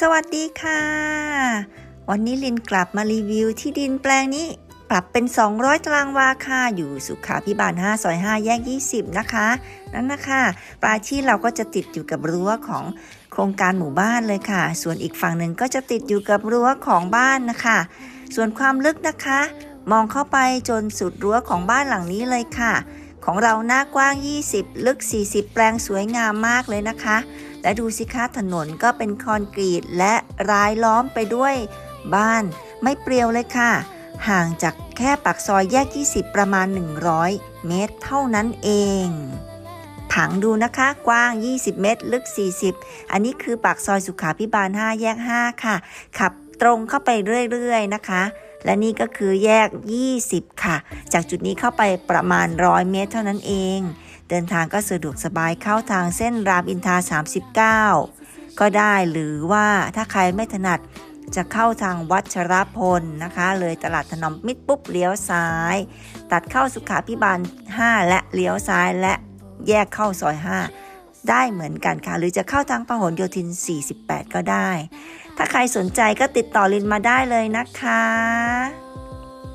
สวัสดีค่ะ วันนี้ลินกลับมารีวิวที่ดินแปลงนี้ ปรับเป็น 200 ตารางวาค่ะ อยู่สุขาพิบาล 5 ซอย 5 แยก 20 นะคะ นั่นนะคะ ปลายที่เราก็จะติดอยู่กับรั้วของโครงการหมู่บ้านเลยค่ะ ส่วนอีกฝั่งหนึ่งก็จะติดอยู่กับรั้วของบ้านนะคะ ส่วนความลึกนะคะ มองเข้าไปจนสุดรั้วของบ้านหลังนี้เลยค่ะ ของเราหน้ากว้าง 20 ลึก 40 แปลงสวยงามมากเลยนะคะ และดูสิคะถนนก็เป็นคอนกรีตและรายล้อมไปด้วยบ้านไม่เปรียวเลยค่ะ ห่างจากแค่ปากซอยแยก 20 ประมาณ 100 เมตรเท่านั้นเอง ผังดูนะคะกว้าง 20 เมตร ลึก 40 อันนี้คือปากซอยสุขาพิบาล 5 แยก 5 ค่ะ ขับตรงเข้าไปเรื่อย ๆ นะคะ และนี่ก็คือแยก 20 ค่ะ จากจุดนี้เข้าไปประมาณ 100 เมตรเท่านั้นเอง เดินทางก็สะดวกสบายเข้าทางเส้นรามอินทรา39 ก็ได้หรือว่าถ้าใครไม่ถนัดจะเข้าทางวัชรพลนะคะ เลยตลาดถนอมมิตรปุ๊บเลี้ยวซ้าย ตัดเข้าสุขาพิบาล 5 และเลี้ยวซ้ายและแยกเข้าซอย 5 ได้เหมือนกันค่ะ หรือจะเข้าทางพหลโยธิน 48 ก็ได้ ถ้าใครสนใจก็ติดต่อลินมาได้เลยนะคะ